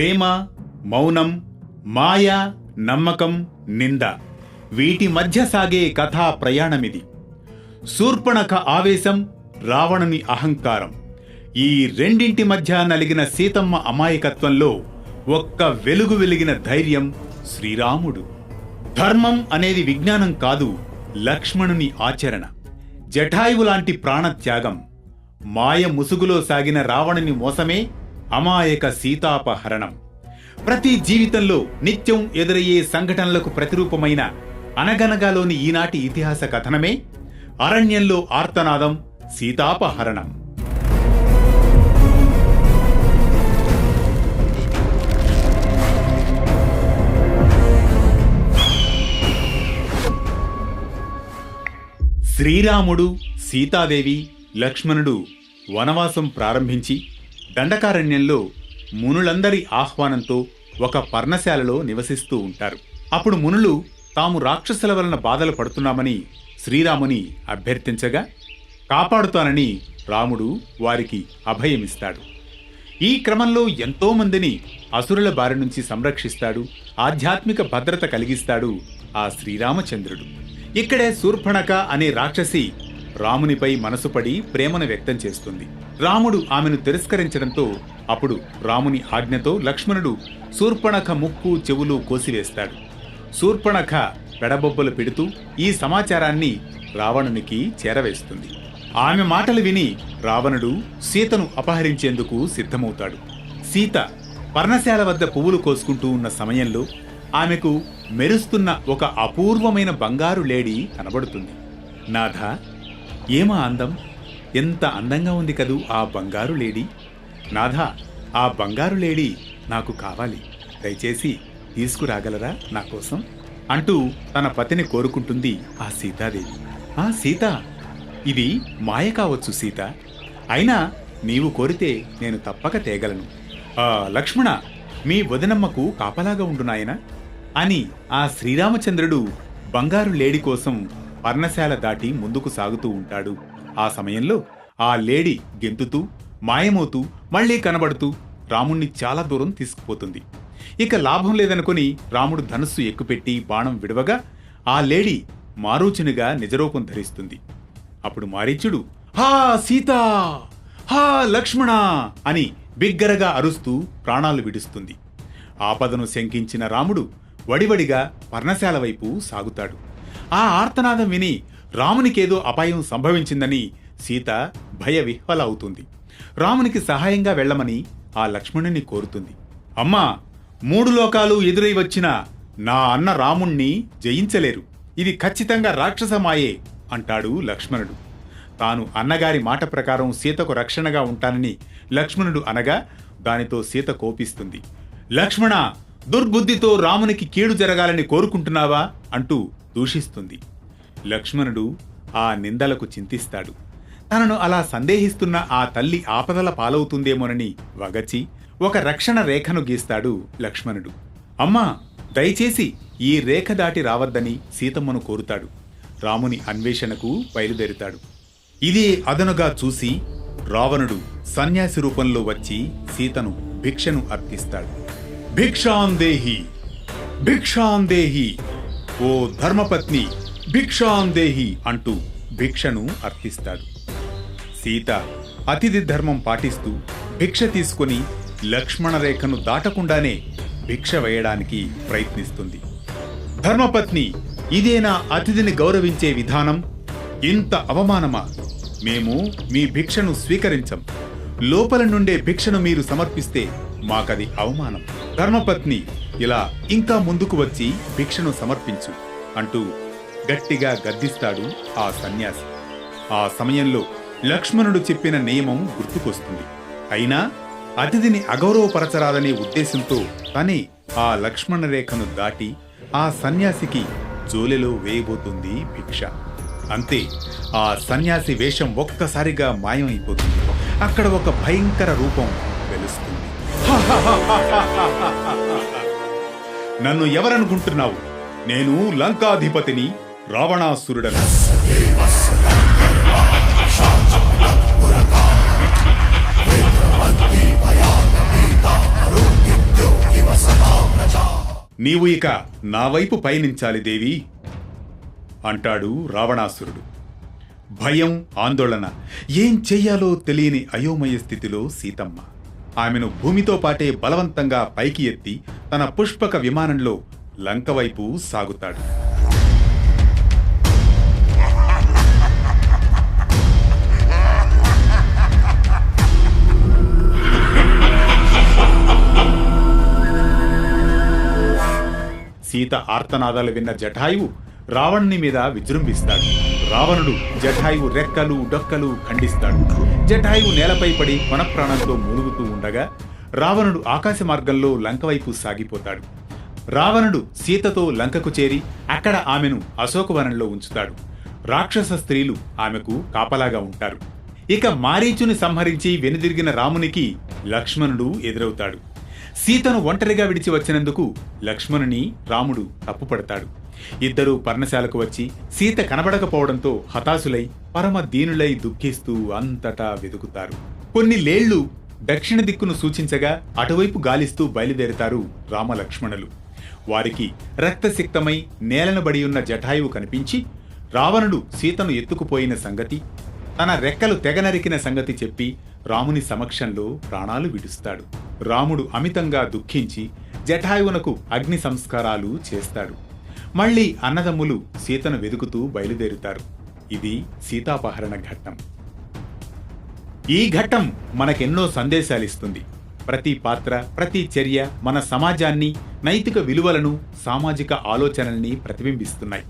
ప్రేమ మౌనం మాయ నమ్మకం నింద. వీటి మధ్య సాగే కథా ప్రయాణమిది. శూర్పణఖ ఆవేశం రావణుని అహంకారం. ఈ రెండింటి మధ్య నలిగిన సీతమ్మ అమాయకత్వంలో ఒక్క వెలుగు వెలిగిన ధైర్యం శ్రీరాముడు. ధర్మం అనేది విజ్ఞానం కాదు లక్ష్మణుని ఆచరణ. జఠాయువు లాంటి ప్రాణత్యాగం. మాయ ముసుగులో సాగిన రావణుని మోసమే అమాయక సీతాపహరణం. ప్రతి జీవితంలో నిత్యం ఎదురయ్యే సంఘటనలకు ప్రతిరూపమైన అనగనగాలోని ఈనాటి ఇతిహాస కథనమే అరణ్యంలో ఆర్తనాదం సీతాపహరణం. శ్రీరాముడు సీతాదేవి లక్ష్మణుడు వనవాసం ప్రారంభించి దండకారణ్యంలో మునులందరి ఆహ్వానంతో ఒక పర్ణశాలలో నివసిస్తూ ఉంటారు. అప్పుడు మునులు తాము రాక్షసుల వలన బాధలు పడుతున్నామని శ్రీరాముని అభ్యర్థించగా కాపాడుతానని రాముడు వారికి అభయమిస్తాడు. ఈ క్రమంలో ఎంతోమందిని అసురుల బారి నుంచి సంరక్షిస్తాడు ఆధ్యాత్మిక భద్రత కలిగిస్తాడు ఆ శ్రీరామచంద్రుడు. ఇక్కడే శూర్పణక అనే రాక్షసి రామునిపై మనసుపడి ప్రేమను వ్యక్తం చేస్తుంది. రాముడు ఆమెను తిరస్కరించడంతో అప్పుడు రాముని ఆజ్ఞతో లక్ష్మణుడు శూర్పణఖ ముక్కు చెవులు కోసివేస్తాడు. శూర్పణఖ పెడబొబ్బలు పెడుతూ ఈ సమాచారాన్ని రావణునికి చేరవేస్తుంది. ఆమె మాటలు విని రావణుడు సీతను అపహరించేందుకు సిద్ధమవుతాడు. సీత పర్ణశాల వద్ద పువ్వులు కోసుకుంటూ ఉన్న సమయంలో ఆమెకు మెరుస్తున్న ఒక అపూర్వమైన బంగారు లేడీ కనబడుతుంది. నాథ ఏమా అందం? ఎంత అందంగా ఉంది కదూ ఆ బంగారు లేడీ? నాథ ఆ బంగారు లేడీ నాకు కావాలి. దయచేసి తీసుకురాగలరా నా కోసం? అంటూ తన పతిని కోరుకుంటుంది ఆ సీతాదేవి. ఆ సీత ఇది మాయ కావచ్చు సీత. అయినా నీవు కోరితే నేను తప్పక తేగలను. ఆ లక్ష్మణ మీ వదినమ్మకు కాపలాగా ఉండునాయన అని ఆ శ్రీరామచంద్రుడు బంగారు లేడి కోసం పర్ణశాల దాటి ముందుకు సాగుతూ ఉంటాడు. ఆ సమయంలో ఆ లేడీ గెంతుతూ మాయమవుతూ మళ్ళీ కనబడుతూ రాముణ్ణి చాలా దూరం తీసుకుపోతుంది. ఇక లాభం లేదనుకుని రాముడు ధనుస్సు ఎక్కుపెట్టి బాణం విడవగా ఆ లేడీ మారోచునిగా నిజరూపం ధరిస్తుంది. అప్పుడు మారీచుడు హా సీత! హా లక్ష్మణ! అని బిగ్గరగా అరుస్తూ ప్రాణాలు విడుస్తుంది. ఆపదను శంకించిన రాముడు వడివడిగా పర్ణశాల వైపు సాగుతాడు. ఆ ఆర్తనాదం విని రామునికేదో అపాయం సంభవించిందని సీత భయ విహ్వల అవుతుంది రామునికి సహాయంగా వెళ్ళమని ఆ లక్ష్మణుని కోరుతుంది. అమ్మా మూడు లోకాలు ఎదురై వచ్చిన నా అన్న రాముణ్ణి జయించలేరు. ఇది ఖచ్చితంగా రాక్షసమాయే అంటాడు లక్ష్మణుడు. తాను అన్నగారి మాట ప్రకారం సీతకు రక్షణగా ఉంటానని లక్ష్మణుడు అనగా దానితో సీత కోపిస్తుంది. లక్ష్మణ దుర్బుద్ధితో రామునికి కీడు జరగాలని కోరుకుంటున్నావా? అంటూ దూషిస్తుంది. లక్ష్మణుడు ఆ నిందలకు చింతిస్తాడు. తనను అలా సందేహిస్తున్న ఆ తల్లి ఆపదల పాలవుతుందేమోనని వగచి ఒక రక్షణ రేఖను గీస్తాడు లక్ష్మణుడు. అమ్మా దయచేసి ఈ రేఖ దాటి రావద్దని సీతమ్మను కోరుతాడు. రాముని అన్వేషణకు బయలుదేరుతాడు. ఇదే అదనుగా చూసి రావణుడు సన్యాసి రూపంలో వచ్చి సీతను భిక్షను అర్థిస్తాడు భిక్షాందేహి భిక్షాందేహి ఓ ధర్మపత్ని భిక్షాందేహి అంటూ భిక్షను అర్థిస్తాడు సీత అతిథి ధర్మం పాటిస్తూ భిక్ష తీసుకొని లక్ష్మణ రేఖను దాటకుండానే భిక్ష వేయడానికి ప్రయత్నిస్తుంది. ధర్మపత్ని ఇదేనా అతిథిని గౌరవించే విధానం? ఇంత అవమానమా? మేము మీ భిక్షను స్వీకరించం. లోపల నుండే భిక్షను మీరు సమర్పిస్తే మాకది అవమానం. ధర్మపత్ని ఇలా ఇంకా ముందుకు వచ్చి భిక్షను సమర్పించు అంటూ గట్టిగా గద్దిస్తాడు ఆ సన్యాసి. ఆ సమయంలో లక్ష్మణుడు చెప్పిన నియమం గుర్తుకొస్తుంది. అయినా అతిథిని అగౌరవపరచరాదనే ఉద్దేశంతో తనే ఆ లక్ష్మణ రేఖను దాటి ఆ సన్యాసికి జోలెలో వేయబోతుంది భిక్ష. అంతే ఆ సన్యాసి వేషం ఒక్కసారిగా మాయమైపోతుంది. అక్కడ ఒక భయంకర రూపం వెలుస్తుంది. నన్ను ఎవరనుకుంటున్నావు? నేను లంకాధిపతిని రావణాసురుడను. నీవు ఇక నా వైపు పయనించాలి దేవి అంటాడు రావణాసురుడు. భయం ఆందోళన ఏం చెయ్యాలో తెలియని అయోమయ స్థితిలో సీతమ్మ. ఆమెను భూమితో పాటే బలవంతంగా పైకి ఎత్తి తన పుష్పక విమానంలో లంక వైపు సాగుతాడు. సీత ఆర్తనాదాలు విన్న జటాయువు రావణుని మీద విజృంభిస్తాడు. రావణుడు జటాయువు రెక్కలు డొక్కలు ఖండిస్తాడు. జటాయువు నేలపై పడి ప్రాణంతో మూలుగుతూ ఉండగా రావణుడు ఆకాశ మార్గంలో లంక వైపు సాగిపోతాడు. రావణుడు సీతతో లంకకు చేరి అక్కడ ఆమెను అశోకవనంలో ఉంచుతాడు. రాక్షస స్త్రీలు ఆమెకు కాపలాగా ఉంటారు. ఇక మారీచుని సంహరించి వెనుదిరిగిన రామునికి లక్ష్మణుడు ఎదురవుతాడు. సీతను ఒంటరిగా విడిచి వచ్చినందుకు లక్ష్మణుని రాముడు తప్పుపడతాడు. ఇద్దరూ పర్ణశాలకు వచ్చి సీత కనబడకపోవడంతో హతాశులై పరమ దీనులై దుఃఖిస్తూ అంతటా వెతుకుతారు. కొన్ని లేళ్ళు దక్షిణ దిక్కును సూచించగా అటువైపు గాలిస్తూ బయలుదేరుతారు రామలక్ష్మణులు. వారికి రక్తసిక్తమై నేలను బడి ఉన్న జటాయువు కనిపించి రావణుడు సీతను ఎత్తుకుపోయిన సంగతి తన రెక్కలు తెగనరికిన సంగతి చెప్పి రాముని సమక్షంలో ప్రాణాలు విడుస్తాడు. రాముడు అమితంగా దుఃఖించి జటాయువునకు అగ్ని సంస్కారాలు చేస్తాడు. మళ్ళీ అన్నదమ్ములు సీతను వెదుకుతూ బయలుదేరుతారు. ఇది సీతాపహరణ ఘట్టం. ఈ ఘట్టం మనకెన్నో సందేశాలిస్తుంది. ప్రతి పాత్ర ప్రతి చర్య మన సమాజాన్ని నైతిక విలువలను సామాజిక ఆలోచనల్ని ప్రతిబింబిస్తున్నాయి.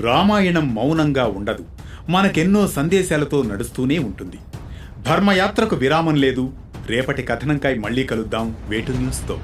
రామాయణం మౌనంగా ఉండదు. మనకెన్నో సందేశాలతో నడుస్తూనే ఉంటుంది. ధర్మయాత్రకు విరామం లేదు. రేపటి కథనంకై మళ్ళీ కలుద్దాం. వేటు న్యూస్తో.